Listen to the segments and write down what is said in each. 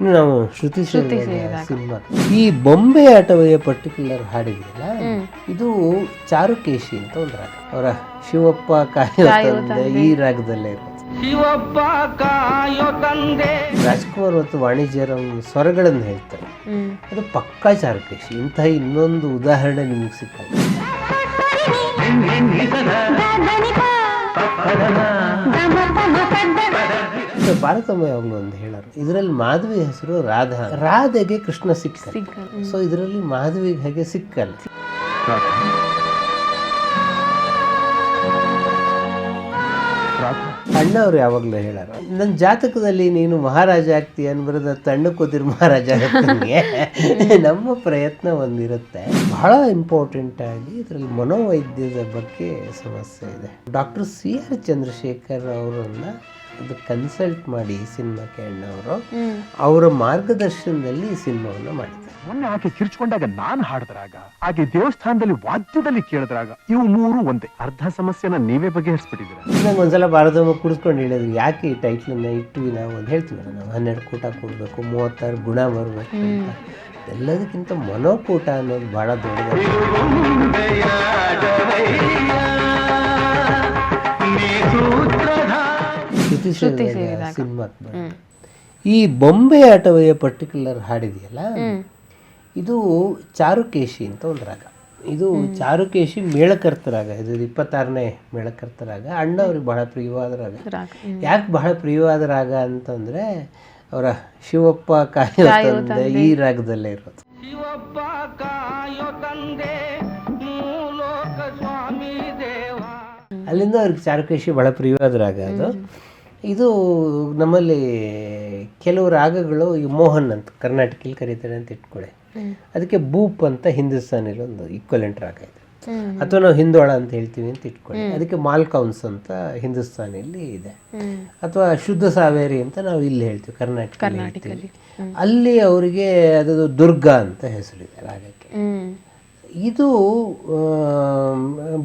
ಇನ್ನು ನಾವು ಶ್ರುತಿ ಸಿನಿಮಾ. ಈ ಬೊಂಬೆ ಆಟವೇ ಪರ್ಟಿಕ್ಯುಲರ್ ಹಾಡಿದೆಯಲ್ಲ? ಇದು ಚಾರುಕೇಶಿ ಅಂತ ಒಂದು ರಾಗ. ಅವರ ಶಿವಪ್ಪ ಕಾಯೋ ತಂದೆ ಈ ರಾಗದಲ್ಲೇ ಇರುತ್ತೆ ಶಿವಪ್ಪ ಕಾಯೋ ತಂದೆ. ರಾಜ್ಕುಮಾರ್ ಮತ್ತು ವಾಣಿಜ್ಯರ ಸ್ವರಗಳನ್ನು ಹೇಳ್ತಾರೆ. ಅದು ಪಕ್ಕಾ ಚಾರುಕೇಶಿ. ಇಂತಹ ಇನ್ನೊಂದು ಉದಾಹರಣೆ ನಿಮಗೆ ಸಿಕ್ಕಲ್ಲ. ಮತ್ತೆ ಭಾರತಮ್ಮ ಒಂದು ಹೇಳರು. ಇದರಲ್ಲಿ ಮಾಧವಿ ಹೆಸರು ರಾಧಾ ರಾಧೆಗೆ ಕೃಷ್ಣ ಸಿಕ್ಕ ಸೊ ಇದರಲ್ಲಿ ಮಾಧವಿಗೆ ಹಾಗೆ ಸಿಕ್ಕಲ್ಲ ಅಣ್ಣವ್ರು ಯಾವಾಗಲೂ ಹೇಳಾರ. ನನ್ನ ಜಾತಕದಲ್ಲಿ ನೀನು ಮಹಾರಾಜ ಆಗ್ತೀಯ ಅನ್ಬರದ ತಣ್ಣಕ್ಕೆ ಕೂತಿರ್ ಮಹಾರಾಜ ಆಗ್ತೀನಿ. ನಮ್ಮ ಪ್ರಯತ್ನ ಒಂದಿರುತ್ತೆ. ಬಹಳ ಇಂಪಾರ್ಟೆಂಟ್ ಆಗಿ ಇದರಲ್ಲಿ ಮನೋವೈದ್ಯದ ಬಗ್ಗೆ ಸಮಸ್ಯೆ ಇದೆ. ಡಾಕ್ಟರ್ ಸಿ ಆರ್ ಚಂದ್ರಶೇಖರ್ ಅವರನ್ನ ಅದು ಕನ್ಸಲ್ಟ್ ಮಾಡಿ ಸಿನಿಮಾಕ್ಕೆ ಅಣ್ಣವರು. ಅವರ ಮಾರ್ಗದರ್ಶನದಲ್ಲಿ ಈ ಸಿನಿಮಾವನ್ನು ಮಾಡಿದ್ದಾರೆ. ಮೊನ್ನೆ ಆಕೆ ಕಿರ್ಚ್ಕೊಂಡಾಗ ನಾನು ಹಾಡಿದ್ರಾಗ ಆಕೆ ದೇವಸ್ಥಾನದಲ್ಲಿ ವಾದ್ಯದಲ್ಲಿ ಕೇಳಿದ್ರಾಗ ಇವು ಮೂರು ಒಂದೇ. ಅರ್ಧ ಸಮಸ್ಯೆನ ನೀವೇ ಬಗೆಹರಿಸ್ಬಿಟ್ಟಿದ್ದೀರ? ನಂಗೆ ಒಂದ್ಸಲ ಭಾರತಮ್ಮ ಕುಡಿಸ್ಕೊಂಡು ಹೇಳಿದ್ರು ಯಾಕೆ ಈ ಟೈಟ್ಲನ್ನ ಇಟ್ಟು ನಾವು ಅಂತ ಹೇಳ್ತೀವಲ್ಲ ನಾವು? ಹನ್ನೆರಡು ಕೂಟ ಕೊಡಬೇಕು ಮೂವತ್ತಾರು ಗುಣ ಬರಬೇಕು ಅಂತ. ಎಲ್ಲದಕ್ಕಿಂತ ಮನೋಕೂಟ ಅನ್ನೋದು ಬಹಳ ದೊಡ್ಡದು. ಶ್ರುತಿ ಬಂದು. ಈ ಬೊಂಬೆ ಆಟವಯ್ಯ ಪರ್ಟಿಕ್ಯುಲರ್ ಹಾಡಿದೆಯಲ್ಲ? ಇದು ಚಾರುಕೇಶಿ ಅಂತ ಒಂದು ರಾಗ. ಇದು ಚಾರುಕೇಶಿ ಮೇಳಕರ್ತ ರಾಗ ಇದು ಇಪ್ಪತ್ತಾರನೇ ಮೇಳಕರ್ತರಾಗ. ಅಣ್ಣ ಅವ್ರಿಗೆ ಬಹಳ ಪ್ರಿಯವಾದ ರಾಗ. ಯಾಕೆ ಬಹಳ ಪ್ರಿಯವಾದ ರಾಗ ಅಂತಂದ್ರೆ ಅವರ ಶಿವಪ್ಪ ಕಾಯೋ ತಂದೆ ಈ ರಾಗದಲ್ಲೇ ಇರೋದು. ಶಿವಪ್ಪ ಕಾಯೋ ತಂದೆ ಮೂಲೋಕ ಸ್ವಾಮಿ ದೇವ. ಅಲ್ಲಿಂದ ಅವ್ರಿಗೆ ಚಾರುಕೇಶಿ ಬಹಳ ಪ್ರಿಯವಾದ ರಾಗ ಅದು. ಇದು ನಮ್ಮಲ್ಲಿ ಕೆಲವು ರಾಗಗಳು ಈ ಮೋಹನ್ ಅಂತ ಕರ್ನಾಟಕದಲ್ಲಿ ಕರೀತಾರೆ ಅಂತ ಇಟ್ಕೊಳ್ಳಿ ಅದಕ್ಕೆ ಬೂಪ್ ಅಂತ ಹಿಂದೂಸ್ತಾನಿಲಿ ಒಂದು ಈಕ್ವಲೆಂಟ್ ರಾಗ ಇದೆ. ಅಥವಾ ನಾವು ಹಿಂದೋಳ ಅಂತ ಹೇಳ್ತೀವಿ ಅಂತ ಇಟ್ಕೊಳ್ಳಿ. ಅದಕ್ಕೆ ಮಾಲ್ಕೌನ್ಸ್ ಅಂತ ಹಿಂದೂಸ್ತಾನಿಯಲ್ಲಿ ಇದೆ. ಅಥವಾ ಶುದ್ಧ ಸಾವೇರಿ ಅಂತ ನಾವು ಇಲ್ಲಿ ಹೇಳ್ತೀವಿ ಕರ್ನಾಟಕ ಅಲ್ಲಿ ಅವರಿಗೆ ಅದು ದುರ್ಗಾ ಅಂತ ಹೆಸರಿದೆ ರಾಗಕ್ಕೆ. ಇದು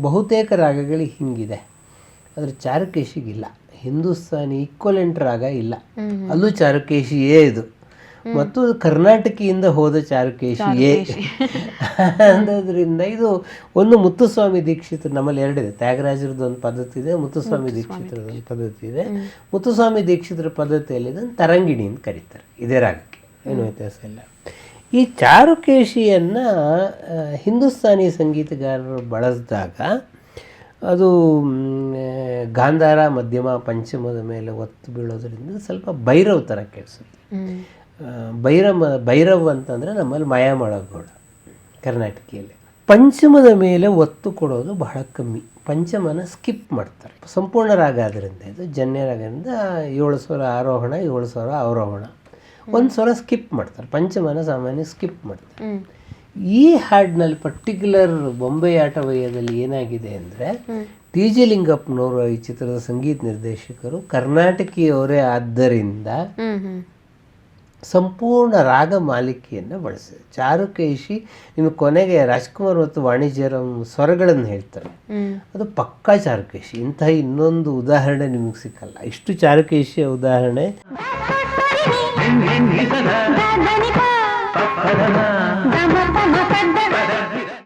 ಬಹುತೇಕ ರಾಗಗಳಿಗೆ ಹಿಂಗಿದೆ. ಆದರೆ ಚಾರುಕೇಶಿಗಿಲ್ಲ ಹಿಂದೂಸ್ತಾನಿ ಈಕ್ವಲೆಂಟ್ ರಾಗ ಇಲ್ಲ. ಅಲ್ಲೂ ಚಾರುಕೇಶಿಯೇ ಇದು. ಮತ್ತು ಕರ್ನಾಟಕಿಯಿಂದ ಹೋದ ಚಾರುಕೇಶಿಯೇ ಅನ್ನೋದ್ರಿಂದ ಇದು ಒಂದು ಮುತ್ತುಸ್ವಾಮಿ ದೀಕ್ಷಿತ ನಮ್ಮಲ್ಲಿ ಎರಡಿದೆ. ತ್ಯಾಗರಾಜರದ್ದು ಒಂದು ಪದ್ಧತಿ ಇದೆ ಮುತ್ತುಸ್ವಾಮಿ ದೀಕ್ಷಿತರದ ಒಂದು ಪದ್ಧತಿ ಇದೆ. ಮುತ್ತುಸ್ವಾಮಿ ದೀಕ್ಷಿತರ ಪದ್ಧತಿಯಲ್ಲಿ ಇದನ್ನು ತರಂಗಿಣಿ ಅಂತ ಕರೀತಾರೆ ಇದೇ ರಾಗಕ್ಕೆ. ಏನು ವ್ಯತ್ಯಾಸ ಇಲ್ಲ. ಈ ಚಾರುಕೇಶಿಯನ್ನು ಹಿಂದೂಸ್ತಾನಿ ಸಂಗೀತಗಾರರು ಬಳಸಿದಾಗ ಅದು ಗಾಂಧಾರ ಮಧ್ಯಮ ಪಂಚಮದ ಮೇಲೆ ಒತ್ತು ಬೀಳೋದ್ರಿಂದ ಸ್ವಲ್ಪ ಭೈರವ್ ಥರ ಕೇಳಿಸುತ್ತೆ. ಭೈರವ ಭೈರವ್ ಅಂತಂದರೆ ನಮ್ಮಲ್ಲಿ ಮಾಯಾಮಳಗೋಡ ಕರ್ನಾಟಕಿಯಲ್ಲಿ. ಪಂಚಮದ ಮೇಲೆ ಒತ್ತು ಕೊಡೋದು ಬಹಳ ಕಮ್ಮಿ. ಪಂಚಮನ ಸ್ಕಿಪ್ ಮಾಡ್ತಾರೆ. ಸಂಪೂರ್ಣ ರಾಗ ಆದ್ದರಿಂದ ಇದು ಜನ್ಯ ರಾಗದಿಂದ ಏಳು ಸ್ವರ ಆರೋಹಣ ಏಳು ಸ್ವರ ಅವರೋಹಣ. ಒಂದು ಸ್ವರ ಸ್ಕಿಪ್ ಮಾಡ್ತಾರೆ. ಪಂಚಮನ ಸಾಮಾನ್ಯ ಸ್ಕಿಪ್ ಮಾಡ್ತಾರೆ. ಈ ಹಾಡಿನಲ್ಲಿ ಪರ್ಟಿಕ್ಯುಲರ್ ಬೊಂಬೆ ಆಟ ವಯದಲ್ಲಿ ಏನಾಗಿದೆ ಅಂದರೆ ಟಿ ಜಿ ಲಿಂಗಪ್ಪನವರು ಈ ಚಿತ್ರದ ಸಂಗೀತ ನಿರ್ದೇಶಕರು ಕರ್ನಾಟಕಿಯವರೇ ಆದ್ದರಿಂದ ಸಂಪೂರ್ಣ ರಾಗ ಮಾಲಿಕೆಯನ್ನು ಬಳಸಿದೆ. ಚಾರುಕೇಶಿ ನಿಮ್ಮ ಕೊನೆಗೆ ರಾಜ್ಕುಮಾರ್ ಮತ್ತು ವಾಣಿಜ್ಯರಂ ಸ್ವರಗಳನ್ನು ಹೇಳ್ತಾರೆ. ಅದು ಪಕ್ಕಾ ಚಾರುಕೇಶಿ. ಇಂತಹ ಇನ್ನೊಂದು ಉದಾಹರಣೆ ನಿಮಗೆ ಸಿಕ್ಕಲ್ಲ. ಇಷ್ಟು ಚಾರುಕೇಶಿಯ ಉದಾಹರಣೆ.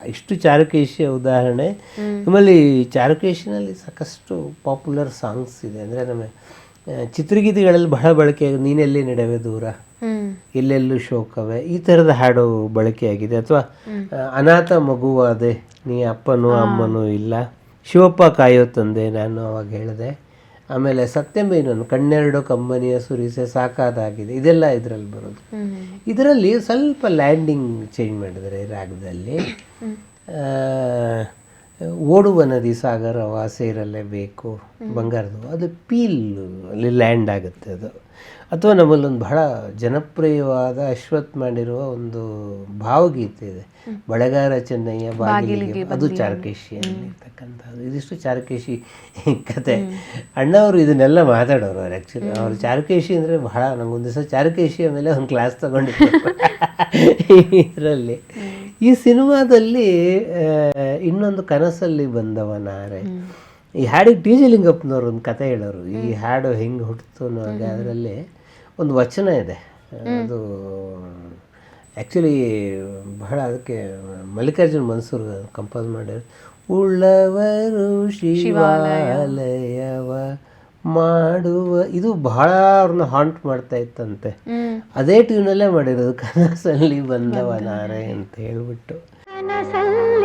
ಇಷ್ಟು ಚಾರುಕೇಶಿಯ ಉದಾಹರಣೆ. ನಮ್ಮಲ್ಲಿ ಚಾರುಕೇಶಿನಲ್ಲಿ ಸಾಕಷ್ಟು ಪಾಪ್ಯುಲರ್ ಸಾಂಗ್ಸ್ ಇದೆ. ಅಂದರೆ ನಮ್ಮ ಆ, ಚಿತ್ರಗೀತೆಗಳಲ್ಲಿ ಬಹಳ ಬಳಕೆ ನೀನೆಲ್ಲಿ ನಡೆವೆ ದೂರ? ಎಲ್ಲೆಲ್ಲೂ ಶೋಕವೇ? ಈ ಥರದ ಹಾಡು ಬಳಕೆಯಾಗಿದೆ ಅಥವಾ ಅನಾಥ ಮಗುವಾದೆ ನೀ ಅಪ್ಪನೂ ಅಮ್ಮನೂ ಇಲ್ಲ. ಶಿವಪ್ಪ ಕಾಯೋ ತಂದೆ ನಾನು ಅವಾಗ ಹೇಳಿದೆ. ಆಮೇಲೆ ಸತ್ಯಮೇನನು ಕಣ್ಣೆರಡು ಕಂಬನಿಯ ಸುರಿಸೆ ಸಾಕಾದಾಗಿದೆ. ಇದೆಲ್ಲ ಇದರಲ್ಲಿ ಬರೋದು. ಇದರಲ್ಲಿ ಸ್ವಲ್ಪ ಲ್ಯಾಂಡಿಂಗ್ ಚೇಂಜ್ ಮಾಡಿದರೆ ರಾಗದಲ್ಲಿ. ಓಡುವ ನದಿ ಸಾಗರವ ಸೇರಲೇಬೇಕು ಬಂಗಾರದು ಅದು ಪೀಲ್ ಅಲ್ಲಿ ಲ್ಯಾಂಡ್ ಆಗುತ್ತೆ ಅದು. ಅಥವಾ ನಮ್ಮಲ್ಲೊಂದು ಬಹಳ ಜನಪ್ರಿಯವಾದ ಅಶ್ವಥ್ ಮಾಡಿರುವ ಒಂದು ಭಾವಗೀತೆ ಇದೆ. ಬಳೆಗಾರ ಚೆನ್ನಯ್ಯ ಬಾಗಿಲಿಗೆ ಅದು ಚಾರಕೇಶಿ ಅಲ್ಲಿರ್ತಕ್ಕಂಥದ್ದು ಇದಿಷ್ಟು ಚಾರಕೇಶಿ ಕತೆ. ಅಣ್ಣವರು ಇದನ್ನೆಲ್ಲ ಮಾತಾಡೋರು ಅವ್ರು ಆ್ಯಕ್ಚುಲಿ ಅವ್ರು ಚಾರಕೇಶಿ ಅಂದರೆ ಬಹಳ ನಂಗೊಂದು ದಿವಸ ಚಾರಕೇಶಿ ಮೇಲೆ ಒಂದು ಕ್ಲಾಸ್ ತಗೊಂಡಿದ್ದೆ ಇದರಲ್ಲಿ. ಈ ಸಿನಿಮಾದಲ್ಲಿ ಇನ್ನೊಂದು ಕನಸಲ್ಲಿ ಬಂದವ ನಾರೆ ಈ ಹಾಡಿಗೆ ಟಿ ಜಿ ಲಿಂಗಪ್ಪನವ್ರು ಒಂದು ಕತೆ ಹೇಳೋರು. ಈ ಹಾಡು ಹೆಂಗೆ ಹುಟ್ಟಿತು ಅನ್ನೋದು ಅದರಲ್ಲಿ ಒಂದು ವಚನ ಇದೆ. ಅದು ಆ್ಯಕ್ಚುಲಿ ಬಹಳ ಅದಕ್ಕೆ ಮಲ್ಲಿಕಾರ್ಜುನ್ ಮನ್ಸೂರ್ ಕಂಪೋಸ್ ಮಾಡ್ಯಾರ ಉಳ್ಳವರು ಶಿವಾಲಯವ ಮಾಡುವ ಇದು ಬಹಳ ಅವ್ರನ್ನ ಹಾಂಟ್ ಮಾಡ್ತಾ ಇತ್ತಂತೆ. ಅದೇ ಟ್ಯೂನಲ್ಲೇ ಮಾಡಿರೋದು ಕನಸಲ್ಲಿ ಬಂದವ ನಾರೇ ಅಂತ ಹೇಳ್ಬಿಟ್ಟು. ಕನಸಲ್ಲಿ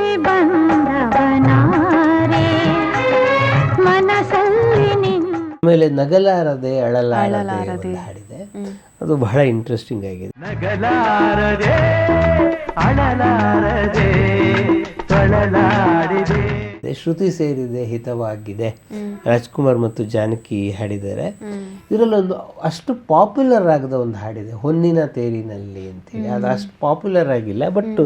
ಆಮೇಲೆ ನಗಲಾರದೆ ಅಳಲಾರದೆ ಹಾಡಿದೆ. ಅದು ಬಹಳ ಇಂಟ್ರೆಸ್ಟಿಂಗ್ ಆಗಿದೆ. ನಗಲಾರದೆ ಅಳಲಾರದೆ. ಶ್ರುತಿ ಸೇರಿದೆ ಹಿತವಾಗಿದೆ. ರಾಜ್ಕುಮಾರ್ ಮತ್ತು ಜಾನಕಿ ಹಾಡಿದ್ದಾರೆ. ಇದರಲ್ಲಿ ಒಂದು ಅಷ್ಟು ಪಾಪ್ಯುಲರ್ ಆಗದ ಒಂದು ಹಾಡಿದೆ ಹೊನ್ನಿನ ತೇರಿನಲ್ಲಿ ಅಂತೇಳಿ. ಅದು ಅಷ್ಟು ಪಾಪ್ಯುಲರ್ ಆಗಿಲ್ಲ ಬಟ್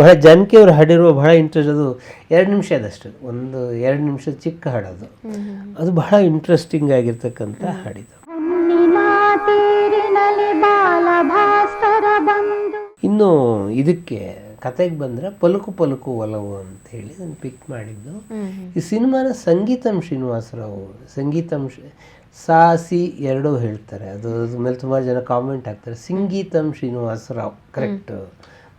ಬಹಳ ಜಾನಕಿ ಅವರು ಹಾಡಿರುವ ಬಹಳ ಇಂಟ್ರೆಸ್ಟ್ ಅದು ಎರಡು ನಿಮಿಷದಷ್ಟು ಒಂದು ಎರಡು ನಿಮಿಷ ಚಿಕ್ಕ ಹಾಡೋದು ಅದು. ಬಹಳ ಇಂಟ್ರೆಸ್ಟಿಂಗ್ ಆಗಿರ್ತಕ್ಕಂಥ ಹಾಡಿದು. ಇನ್ನು ಇದಕ್ಕೆ ಕತೆಗೆ ಬಂದರೆ ಪಲುಕು ಪಲುಕು ಒಲವು ಅಂತ ಹೇಳಿ ಅದನ್ನು ಪಿಕ್ ಮಾಡಿದ್ದು. ಈ ಸಿನಿಮಾನ ಸಂಗೀತಂ ಶ್ರೀನಿವಾಸರಾವ್ ಸಂಗೀತಂ ಸಾಸಿ ಸಾ ಸಿ ಎರಡೂ ಹೇಳ್ತಾರೆ. ಅದು ಮೇಲೆ ತುಂಬ ಜನ ಕಾಮೆಂಟ್ ಹಾಕ್ತಾರೆ. ಸಂಗೀತಂ ಶ್ರೀನಿವಾಸರಾವ್ ಕರೆಕ್ಟ್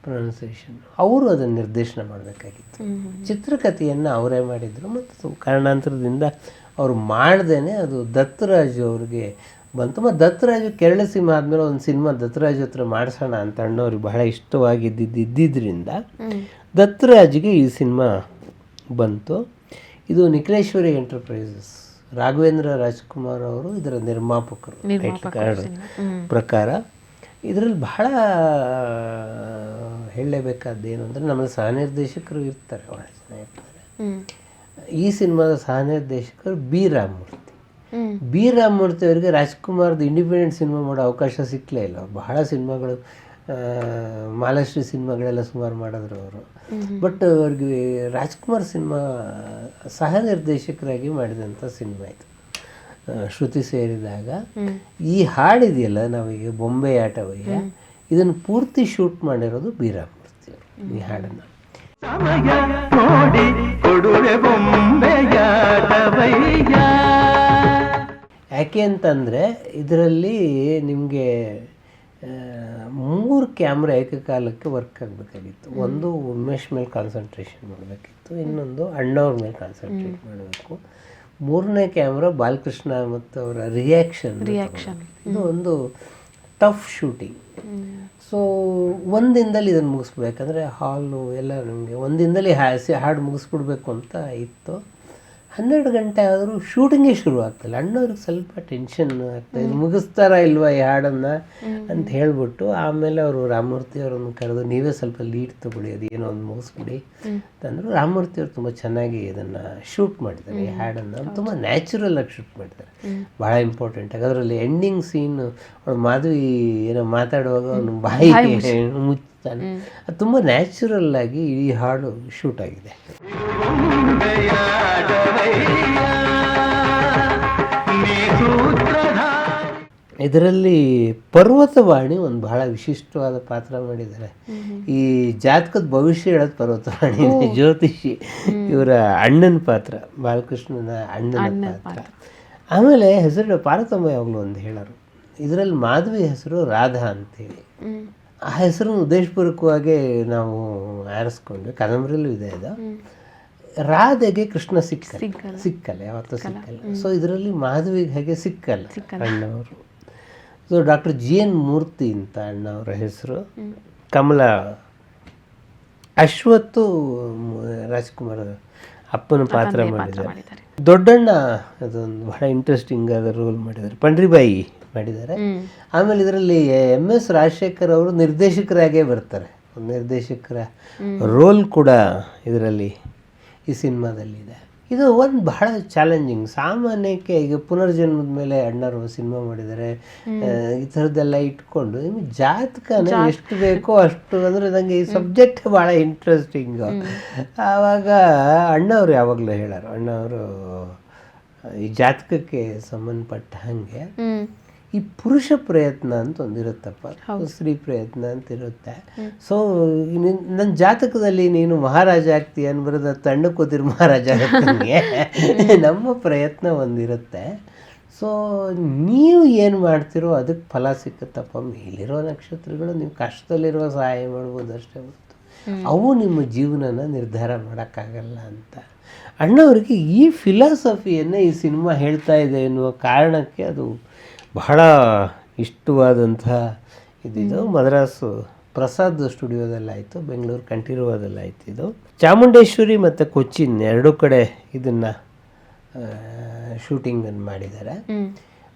ಪ್ರೊನೌನ್ಸಿಯೇಷನ್ ಅವರು ಅದನ್ನು ನಿರ್ದೇಶನ ಮಾಡಬೇಕಾಗಿತ್ತು. ಚಿತ್ರಕಥೆಯನ್ನು ಅವರೇ ಮಾಡಿದರು. ಮತ್ತು ಕಾರಣಾಂತರದಿಂದ ಅವರು ಮಾಡ್ದೇನೆ ಅದು ದತ್ತರಾಜು ಅವ್ರಿಗೆ ಬಂತು. ಮತ್ತು ದತ್ತರಾಜು ಕೇರಳ ಸಿನಿಮಾ ಆದಮೇಲೆ ಒಂದು ಸಿನಿಮಾ ದತ್ತರಾಜ್ ಹತ್ರ ಮಾಡಿಸೋಣ ಅಂತ ಅಣ್ಣವ್ರಿಗೆ ಬಹಳ ಇಷ್ಟವಾಗಿದ್ದಿದ್ದು ಇದ್ದಿದ್ದರಿಂದ ದತ್ತರಾಜ್ಗೆ ಈ ಸಿನಿಮಾ ಬಂತು. ಇದು ನಿಖಿಲೇಶ್ವರಿ ಎಂಟರ್ಪ್ರೈಸಸ್. ರಾಘವೇಂದ್ರ ರಾಜ್ಕುಮಾರ್ ಅವರು ಇದರ ನಿರ್ಮಾಪಕರು. ಕಾರ್ಡ್ ಪ್ರಕಾರ. ಇದರಲ್ಲಿ ಬಹಳ ಹೇಳಲೇಬೇಕಾದ್ದು ಏನು ಅಂದರೆ ನಮ್ಮ ಸಹ ನಿರ್ದೇಶಕರು ಇರ್ತಾರೆ. ಭಾಳ ಜನ ಇರ್ತಾರೆ. ಈ ಸಿನಿಮಾದ ಸಹ ನಿರ್ದೇಶಕರು ಬಿ ರಾಮಮೂರ್ತಿ. ಬಿ ರಾಮಮೂರ್ತಿ ಅವರಿಗೆ ರಾಜ್ಕುಮಾರ್ದು ಇಂಡಿಪೆಂಡೆಂಟ್ ಸಿನಿಮಾ ಮಾಡೋ ಅವಕಾಶ ಸಿಕ್ಕಲೇ ಇಲ್ಲ. ಬಹಳ ಸಿನಿಮಾಗಳು ಮಾಲಶ್ರೀ ಸಿನಿಮಾಗಳೆಲ್ಲ ಸುಮಾರು ಮಾಡಿದ್ರು ಅವರು. ಬಟ್ ಅವ್ರಿಗೆ ರಾಜ್ಕುಮಾರ್ ಸಿನಿಮಾ ಸಹ ನಿರ್ದೇಶಕರಾಗಿ ಮಾಡಿದಂಥ ಸಿನಿಮಾ ಇದು. ಶ್ರುತಿ ಸೇರಿದಾಗ. ಈ ಹಾಡಿದೆಯಲ್ಲ ನಾವೀಗ ಬೊಂಬೆ ಆಟವಯ್ಯ ಇದನ್ನು ಪೂರ್ತಿ ಶೂಟ್ ಮಾಡಿರೋದು ಬಿ ರಾಮಮೂರ್ತಿ ಅವರು ಈ ಹಾಡನ್ನು. ಸಮಯ ನೋಡಿ ಕೊಡುವೆ ಬೊಂಬೆಯಾಟವಯ್ಯ ಯಾಕೆ ಅಂತಂದರೆ ಇದರಲ್ಲಿ ನಿಮಗೆ ಮೂರು ಕ್ಯಾಮ್ರಾ ಏಕಕಾಲಕ್ಕೆ ವರ್ಕ್ ಆಗಬೇಕಾಗಿತ್ತು. ಒಂದು ಉಮೇಶ್ ಮೇಲೆ ಕಾನ್ಸಂಟ್ರೇಷನ್ ಮಾಡಬೇಕಿತ್ತು ಇನ್ನೊಂದು ಅಣ್ಣವ್ರ ಮೇಲೆ ಕಾನ್ಸಂಟ್ರೇಟ್ ಮಾಡಬೇಕು. ಮೂರನೇ ಕ್ಯಾಮ್ರಾ ಬಾಲಕೃಷ್ಣ ಮತ್ತು ಅವರ ರಿಯಾಕ್ಷನ್ ರಿಯಾಕ್ಷನ್ ಇದು ಒಂದು ಟಫ್ ಶೂಟಿಂಗ್ ಸೊ ಒಂದಿನದಲ್ಲಿ ಇದನ್ನು ಮುಗಿಸ್ಬೇಕಂದ್ರೆ ಹಾಲು ಎಲ್ಲ ನಮಗೆ ಒಂದಿನದಲ್ಲಿ ಹಾಸಿ ಹಾಡು ಮುಗಿಸ್ಬಿಡ್ಬೇಕು ಅಂತ ಇತ್ತು. ಹನ್ನೆರಡು ಗಂಟೆ ಆದರೂ ಶೂಟಿಂಗೇ ಶುರು ಆಗ್ತಿಲ್ಲ ಅಣ್ಣವ್ರಿಗೆ ಸ್ವಲ್ಪ ಟೆನ್ಷನ್ ಆಗ್ತಾ ಇದು. ಮುಗಿಸ್ತಾರಾ ಇಲ್ವಾ ಈ ಹಾಡನ್ನು ಅಂತ ಹೇಳ್ಬಿಟ್ಟು ಆಮೇಲೆ ಅವರು ರಾಮಮೂರ್ತಿ ಅವರನ್ನು ಕರೆದು ನೀವೇ ಸ್ವಲ್ಪ ಲೀಡ್ ತಗೊಳ್ಳಿ ಅದು ಏನೋ ಒಂದು ಮುಗಿಸ್ಬಿಡಿ ಅಂತಂದ್ರು ರಾಮಮೂರ್ತಿ ಅವರು ತುಂಬ ಚೆನ್ನಾಗಿ ಇದನ್ನು ಶೂಟ್ ಮಾಡಿದ್ದಾರೆ ಈ ಹಾಡನ್ನು ತುಂಬ ನ್ಯಾಚುರಲ್ ಆಗಿ ಶೂಟ್ ಮಾಡಿದ್ದಾರೆ ಭಾಳ ಇಂಪಾರ್ಟೆಂಟ್ ಆಗಿ ಅದರಲ್ಲಿ ಎಂಡಿಂಗ್ ಸೀನ್ ಅವಳು ಮಾಧವಿ ಏನೋ ಮಾತಾಡುವಾಗ ಅವನು ಬಾಯಿ ಮುಚ್ತಾನೆ. ಅದು ತುಂಬ ನ್ಯಾಚುರಲ್ ಆಗಿ ಈ ಹಾಡು ಶೂಟ್ ಆಗಿದೆ. ಇದರಲ್ಲಿ ಪರ್ವತವಾಣಿ ಒಂದು ಬಹಳ ವಿಶಿಷ್ಟವಾದ ಪಾತ್ರ ಮಾಡಿದ್ದಾರೆ. ಈ ಜಾತಕದ ಭವಿಷ್ಯ ಹೇಳೋದು ಪರ್ವತವಾಣಿ ಜ್ಯೋತಿಷಿ. ಇವರ ಅಣ್ಣನ ಪಾತ್ರ ಬಾಲಕೃಷ್ಣನ ಅಣ್ಣನ ಪಾತ್ರ. ಆಮೇಲೆ ಹೆಸರು ಪಾರ್ವತಮ್ಮ ಯಾವಾಗಲೂ ಒಂದು ಹೇಳರು. ಇದರಲ್ಲಿ ಮಾಧವಿ ಹೆಸರು ರಾಧಾ ಅಂತೇಳಿ. ಆ ಹೆಸರನ್ನು ಉದ್ದೇಶಪೂರ್ವಕವಾಗಿ ನಾವು ಆರಿಸ್ಕೊಂಡ್ವಿ ಕಾದಂಬರಿಯಲ್ಲೂ ಇದೆ ಅದು ರಾಧೆಗೆ ಕೃಷ್ಣ ಸಿಕ್ಕಲ್ಲ. ಸಿಕ್ಕಲ್ಲ ಯಾವತ್ತೂ ಸಿಕ್ಕಲ್ಲ. ಸೊ ಇದರಲ್ಲಿ ಮಾಧವಿಗೆ ಹಾಗೆ ಸಿಕ್ಕಲ್ಲ ಅಣ್ಣವರು. So doctor G N Murthy ಅಂತ ಅಣ್ಣವರ ಹೆಸರು. ಕಮಲ ಅಶ್ವತ್ತು ರಾಜ್ಕುಮಾರ್ ಅಪ್ಪನ ಪಾತ್ರ ಮಾಡಿದ್ದಾರೆ. ದೊಡ್ಡಣ್ಣ ಅದೊಂದು ಬಹಳ ಇಂಟ್ರೆಸ್ಟಿಂಗ್ ಆದ ರೋಲ್ ಮಾಡಿದ್ದಾರೆ. ಪಂಡ್ರಿಬಾಯಿ ಮಾಡಿದ್ದಾರೆ. ಆಮೇಲೆ ಇದರಲ್ಲಿ ಎಂ ಎಸ್ ರಾಜಶೇಖರ್ ಅವರು ನಿರ್ದೇಶಕರಾಗೇ ಬರ್ತಾರೆ. ನಿರ್ದೇಶಕರ ರೋಲ್ ಕೂಡ ಇದರಲ್ಲಿ ಈ ಸಿನಿಮಾದಲ್ಲಿದೆ. ಇದು ಒಂದು ಬಹಳ ಚಾಲೆಂಜಿಂಗ್ ಸಾಮಾನ್ಯಕ್ಕೆ ಈಗ ಪುನರ್ಜನ್ಮದ ಮೇಲೆ ಅಣ್ಣರು ಸಿನಿಮಾ ಮಾಡಿದ್ದಾರೆ. ಈ ಥರದ್ದೆಲ್ಲ ಇಟ್ಕೊಂಡು ನಿಮ್ಗೆ ಜಾತಕನ ಎಷ್ಟು ಬೇಕೋ ಅಷ್ಟು ಅಂದರೆ ನನಗೆ ಈ ಸಬ್ಜೆಕ್ಟ್ ಭಾಳ ಇಂಟ್ರೆಸ್ಟಿಂಗು ಆವಾಗ ಅಣ್ಣವರು ಯಾವಾಗಲೂ ಹೇಳೋರು ಅಣ್ಣವರು ಈ ಜಾತಕಕ್ಕೆ ಸಂಬಂಧಪಟ್ಟ ಹಾಗೆ. ಈ ಪುರುಷ ಪ್ರಯತ್ನ ಅಂತ ಒಂದಿರುತ್ತಪ್ಪ ಸ್ತ್ರೀ ಪ್ರಯತ್ನ ಅಂತ ಇರುತ್ತೆ. ಸೊ ನನ್ನ ಜಾತಕದಲ್ಲಿ ನೀನು ಮಹಾರಾಜ ಆಗ್ತೀಯ ಅನ್ಬರದ ತಣ್ಣ ಕೂತಿರು ಮಹಾರಾಜ ಆಗ್ತೀನಿ. ನಮ್ಮ ಪ್ರಯತ್ನ ಒಂದಿರುತ್ತೆ ಸೊ ನೀವು ಏನು ಮಾಡ್ತಿರೋ ಅದಕ್ಕೆ ಫಲ ಸಿಕ್ಕುತ್ತಪ್ಪ. ಮೇಲಿರೋ ನಕ್ಷತ್ರಗಳು ನೀವು ಕಷ್ಟದಲ್ಲಿರುವ ಸಹಾಯ ಮಾಡ್ಬೋದು ಅಷ್ಟೇ ಹೊರತು. ಅವು ನಿಮ್ಮ ಜೀವನನ ನಿರ್ಧಾರ ಮಾಡೋಕ್ಕಾಗಲ್ಲ ಅಂತ. ಅಣ್ಣವ್ರಿಗೆ ಈ ಫಿಲಾಸಫಿಯನ್ನು ಈ ಸಿನಿಮಾ ಹೇಳ್ತಾ ಇದೆ ಎನ್ನುವ ಕಾರಣಕ್ಕೆ ಅದು ಬಹಳ ಇಷ್ಟವಾದಂತಹ ಇದಿದು ಮದ್ರಾಸು ಪ್ರಸಾದ್ ಸ್ಟುಡಿಯೋದಲ್ಲಾಯಿತು ಬೆಂಗಳೂರು ಕಂಠೀರವದಲ್ಲಾಯಿತು ಇದು. ಚಾಮುಂಡೇಶ್ವರಿ ಮತ್ತು ಕೊಚ್ಚಿನ್ ಎರಡೂ ಕಡೆ ಇದನ್ನು ಶೂಟಿಂಗನ್ನು ಮಾಡಿದ್ದಾರೆ.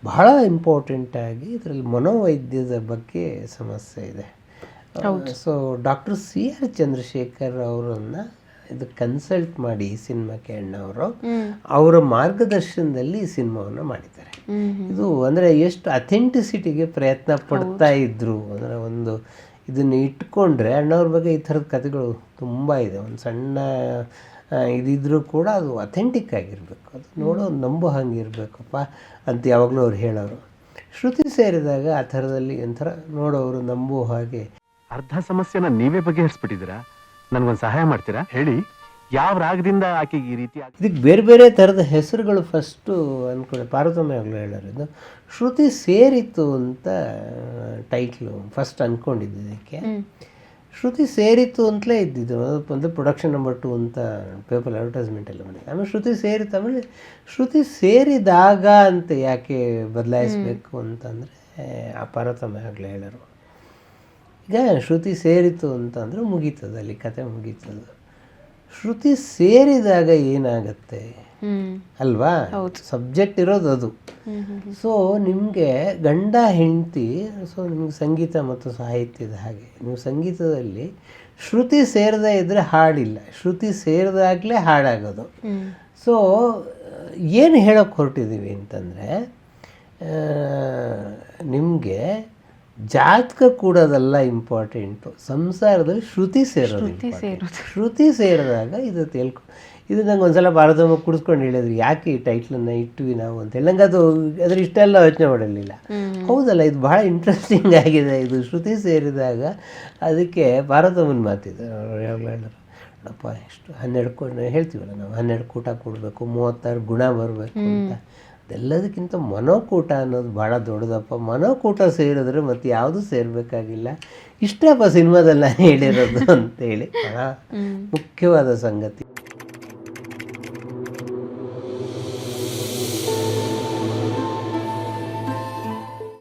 ಬಹಳ ಇಂಪಾರ್ಟೆಂಟಾಗಿ ಇದರಲ್ಲಿ ಮನೋವೈದ್ಯದ ಬಗ್ಗೆ ಸಮಸ್ಯೆ ಇದೆ. So doctor C R Chandrashekhar ಅವರನ್ನ ಇದು ಕನ್ಸಲ್ಟ್ ಮಾಡಿ ಈ ಸಿನಿಮಾಕ್ಕೆ ಅಣ್ಣವರು ಅವರ ಮಾರ್ಗದರ್ಶನದಲ್ಲಿ ಈ ಸಿನಿಮಾವನ್ನು ಮಾಡಿದ್ದಾರೆ. ಇದು ಅಂದರೆ ಎಷ್ಟು ಅಥೆಂಟಿಸಿಟಿಗೆ ಪ್ರಯತ್ನ ಪಡ್ತಾ ಇದ್ರು. ಅಂದರೆ ಒಂದು ಇದನ್ನು ಇಟ್ಕೊಂಡ್ರೆ ಅಣ್ಣವ್ರ ಬಗ್ಗೆ ಈ ಥರದ ಕಥೆಗಳು ತುಂಬ ಇದೆ. ಒಂದು ಸಣ್ಣ ಇದಿದ್ರೂ ಕೂಡ ಅದು ಅಥೆಂಟಿಕ್ ಆಗಿರಬೇಕು. ಅದು ನೋಡೋ ನಂಬೋ ಹಂಗೆ ಇರಬೇಕಪ್ಪ ಅಂತ ಯಾವಾಗಲೂ ಅವ್ರು ಹೇಳೋರು. ಶ್ರುತಿ ಸೇರಿದಾಗ ಆ ಥರದಲ್ಲಿ ಒಂಥರ ನೋಡೋರು ನಂಬೋ ಹಾಗೆ. ಅರ್ಧ ಸಮಸ್ಯೆನ ನೀವೇ ಬಗೆಹರಿಸ್ಬಿಟ್ಟಿದ್ದೀರಾ? ನನ್ಗೊಂದು ಸಹಾಯ ಮಾಡ್ತೀರಾ? ಹೇಳಿ. ಯಾವ ರಾಗದಿಂದ ಆಕೆಗೆ ಈ ರೀತಿ ಇದಕ್ಕೆ ಬೇರೆ ಬೇರೆ ಥರದ ಹೆಸರುಗಳು ಫಸ್ಟು ಅಂದ್ಕೊಳ್ಳಿ ಪಾರ್ವತಮ್ಮ ಆಗಲೂ ಹೇಳೋರು ಇದು. ಶ್ರುತಿ ಸೇರಿತು ಅಂತ ಟೈಟ್ಲು ಫಸ್ಟ್ ಅಂದ್ಕೊಂಡಿದ್ದು ಇದಕ್ಕೆ. ಶ್ರುತಿ ಸೇರಿತು ಅಂತಲೇ ಇದ್ದಿದ್ದು. ಅದು ಒಂದು ಪ್ರೊಡಕ್ಷನ್ ನಂಬರ್ ಟು ಅಂತ ಪೇಪರ್ ಅಡ್ವರ್ಟೈಸ್ಮೆಂಟ್ ಎಲ್ಲ ಮಾಡಿದೆ ಆಮೇಲೆ ಶ್ರುತಿ ಸೇರಿತು. ಆಮೇಲೆ ಶ್ರುತಿ ಸೇರಿದಾಗ ಅಂತ ಯಾಕೆ ಬದಲಾಯಿಸಬೇಕು ಅಂತಂದರೆ ಆ ಪಾರ್ವತಮ್ಮ ಆಗಲೇ ಹೇಳೋರು. ಈಗ ಶ್ರುತಿ ಸೇರಿತು ಅಂತಂದರೆ ಮುಗೀತದೆ ಅಲ್ಲಿ ಕತೆ ಮುಗೀತದ. ಶ್ರುತಿ ಸೇರಿದಾಗ ಏನಾಗತ್ತೆ? ಅಲ್ವಾ? ಸಬ್ಜೆಕ್ಟ್ ಇರೋದು ಅದು. ಸೊ ನಿಮಗೆ ಗಂಡ ಹೆಂಡತಿ ಸೊ ನಿಮ್ಗೆ ಸಂಗೀತ ಮತ್ತು ಸಾಹಿತ್ಯದ ಹಾಗೆ ನೀವು ಸಂಗೀತದಲ್ಲಿ ಶ್ರುತಿ ಸೇರದೇ ಇದ್ದರೆ ಹಾಡಿಲ್ಲ. ಶ್ರುತಿ ಸೇರಿದಾಗಲೇ ಹಾಡಾಗೋದು. ಸೊ ಏನು ಹೇಳೋಕ್ಕೆ ಹೊರಟಿದ್ದೀವಿ ಅಂತಂದರೆ ನಿಮಗೆ ಜಾತಕ ಕೂಡೋದಲ್ಲ ಇಂಪಾರ್ಟೆಂಟು ಸಂಸಾರದಲ್ಲಿ ಶ್ರುತಿ ಸೇರೋದು. ಶ್ರುತಿ ಸೇರಿದಾಗ ಇದು ತಿಳ್ಕೊ ಇದು ನಂಗೆ ಒಂದ್ಸಲ ಭಾರತಮ್ಮ ಕುಡಿಸ್ಕೊಂಡು ಹೇಳಿದ್ರು ಯಾಕೆ ಈ ಟೈಟ್ಲನ್ನು ಇಟ್ವಿ ನಾವು? ಅಂತೇಳಿ ನಂಗೆ ಅದು ಅದ್ರ ಇಷ್ಟೆಲ್ಲ ಯೋಚನೆ ಮಾಡಲಿಲ್ಲ. ಹೌದಲ್ಲ ಇದು ಭಾಳ ಇಂಟ್ರೆಸ್ಟಿಂಗ್ ಆಗಿದೆ. ಇದು ಶ್ರುತಿ ಸೇರಿದಾಗ ಅದಕ್ಕೆ ಭಾರತಮ್ಮನ ಮಾತಿದೆ. ಹೇಳಿದ್ರು ಯಾವಾಗಲೂ ನೋಡಪ್ಪ ಎಷ್ಟು ಹನ್ನೆರಡು ಹೇಳ್ತೀವಲ್ಲ ನಾವು? ಹನ್ನೆರಡು ಕೂಟ ಕೊಡಬೇಕು ಮೂವತ್ತಾರು ಗುಣ ಬರಬೇಕು ಅಂತ. ಅದೆಲ್ಲದಕ್ಕಿಂತ ಮನೋಕೂಟ ಅನ್ನೋದು ಭಾಳ ದೊಡ್ಡದಪ್ಪ. ಮನೋಕೂಟ ಸೇರಿದ್ರೆ ಮತ್ತೆ ಯಾವುದು ಸೇರಬೇಕಾಗಿಲ್ಲ. ಇಷ್ಟಪ್ಪ ಸಿನಿಮಾದಲ್ಲಿ ನಾನು ಹೇಳಿರೋದು ಅಂತೇಳಿ ಭಾಳ ಮುಖ್ಯವಾದ ಸಂಗತಿ.